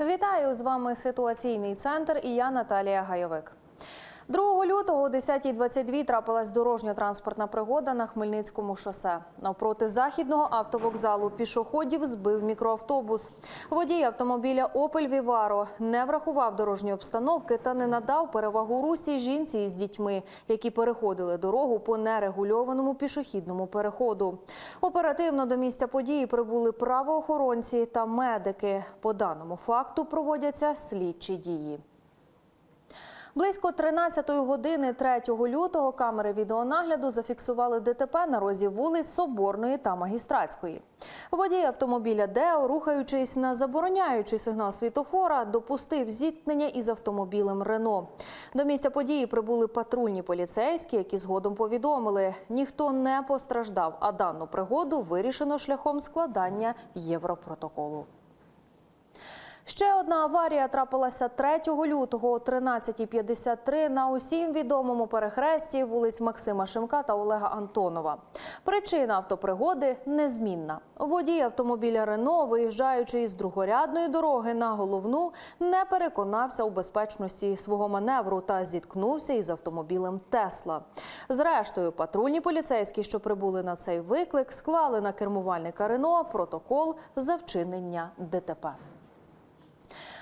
Вітаю з вами ситуаційний центр і я Наталія Гайовик. 2 лютого о 10.22 трапилась дорожньо-транспортна пригода на Хмельницькому шосе. Навпроти західного автовокзалу пішоходів збив мікроавтобус. Водій автомобіля Опель Віваро не врахував дорожньої обстановки та не надав перевагу русі жінці із дітьми, які переходили дорогу по нерегульованому пішохідному переходу. Оперативно до місця події прибули правоохоронці та медики. По даному факту проводяться слідчі дії. Близько 13 години 3 лютого камери відеонагляду зафіксували ДТП на розі вулиць Соборної та Магістратської. Водій автомобіля Део, рухаючись на забороняючий сигнал світофора, допустив зіткнення із автомобілем Рено. До місця події прибули патрульні поліцейські, які згодом повідомили, ніхто не постраждав, а дану пригоду вирішено шляхом складання європротоколу. Ще одна аварія трапилася 3 лютого о 13.53 на усім відомому перехресті вулиць Максима Шимка та Олега Антонова. Причина автопригоди незмінна. Водій автомобіля Рено, виїжджаючи із другорядної дороги на головну, не переконався у безпечності свого маневру та зіткнувся із автомобілем Тесла. Зрештою, патрульні поліцейські, що прибули на цей виклик, склали на кермувальника Рено протокол за вчинення ДТП.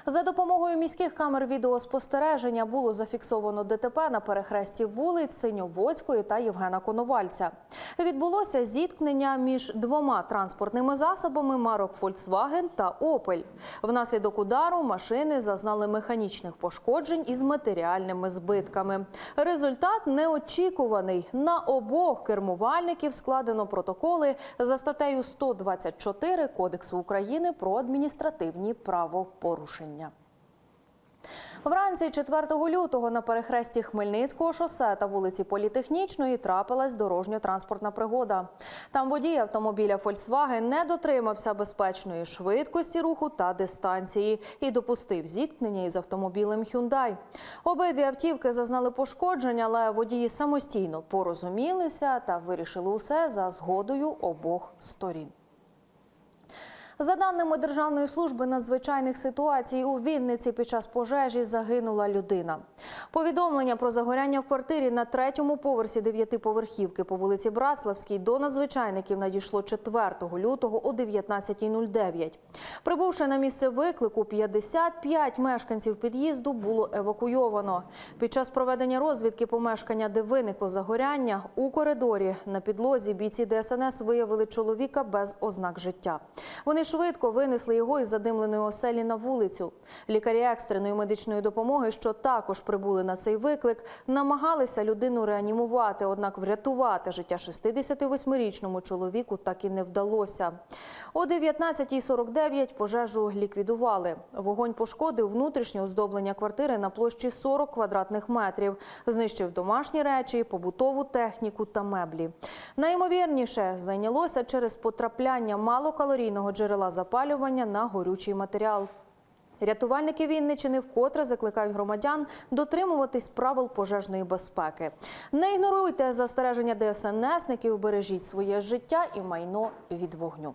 За допомогою міських камер відеоспостереження було зафіксовано ДТП на перехресті вулиць Синьоводської та Євгена Коновальця. Відбулося зіткнення між двома транспортними засобами марок Volkswagen та Opel. Внаслідок удару машини зазнали механічних пошкоджень із матеріальними збитками. Результат неочікуваний. На обох кермувальників складено протоколи за статтею 124 Кодексу України про адміністративні правопорушення. Вранці 4 лютого на перехресті Хмельницького шосе та вулиці Політехнічної трапилась дорожньо-транспортна пригода. Там водій автомобіля Volkswagen не дотримався безпечної швидкості руху та дистанції і допустив зіткнення із автомобілем Hyundai. Обидві автівки зазнали пошкодження, але водії самостійно порозумілися та вирішили усе за згодою обох сторін. За даними Державної служби надзвичайних ситуацій, у Вінниці під час пожежі загинула людина. Повідомлення про загоряння в квартирі на третьому поверсі дев'ятиповерхівки по вулиці Братславській до надзвичайників надійшло 4 лютого о 19.09. Прибувши на місце виклику, 55 мешканців під'їзду було евакуйовано. Під час проведення розвідки помешкання, де виникло загоряння, у коридорі на підлозі бійці ДСНС виявили чоловіка без ознак життя. Вони швидко винесли його із задимленої оселі на вулицю. Лікарі екстреної медичної допомоги, що також прибули на цей виклик, намагалися людину реанімувати, однак врятувати життя 68-річному чоловіку так і не вдалося. О 19.49 пожежу ліквідували. Вогонь пошкодив внутрішнє оздоблення квартири на площі 40 квадратних метрів, знищив домашні речі, побутову техніку та меблі. Найімовірніше зайнялося через потрапляння малокалорійного джерела запалювання на горючий матеріал. Рятувальники Вінничини вкотре закликають громадян дотримуватись правил пожежної безпеки. Не ігноруйте застереження ДСНСників, бережіть своє життя і майно від вогню.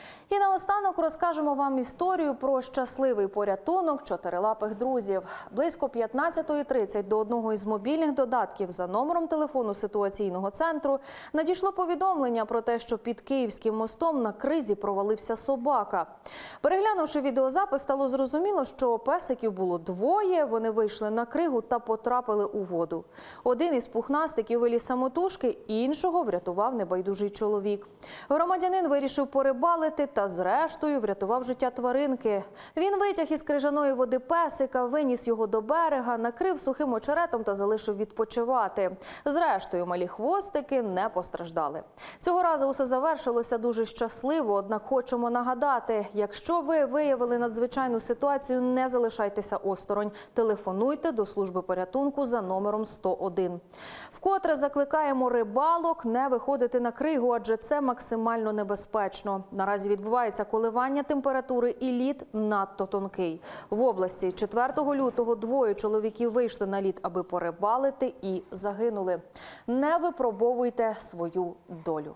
І наостанок розкажемо вам історію про щасливий порятунок чотирилапих друзів. Близько 15.30 до одного із мобільних додатків за номером телефону ситуаційного центру надійшло повідомлення про те, що під Київським мостом на кризі провалився собака. Переглянувши відеозапис, стало зрозуміло, що песиків було двоє. Вони вийшли на кригу та потрапили у воду. Один із пухнастиків виліз самотужки, іншого врятував небайдужий чоловік. Громадянин вирішив порибалити та зрештою врятував життя тваринки. Він витяг із крижаної води песика, виніс його до берега, накрив сухим очеретом та залишив відпочивати. Зрештою, малі хвостики не постраждали. Цього разу усе завершилося дуже щасливо. Однак хочемо нагадати: якщо ви виявили надзвичайну ситуацію, не залишайтеся осторонь. Телефонуйте до служби порятунку за номером 101. Вкотре закликаємо рибалок не виходити на кригу, адже це максимально небезпечно. Наразі відбувається коливання температури і лід надто тонкий. В області 4 лютого двоє чоловіків вийшли на лід, аби порибалити і загинули. Не випробовуйте свою долю.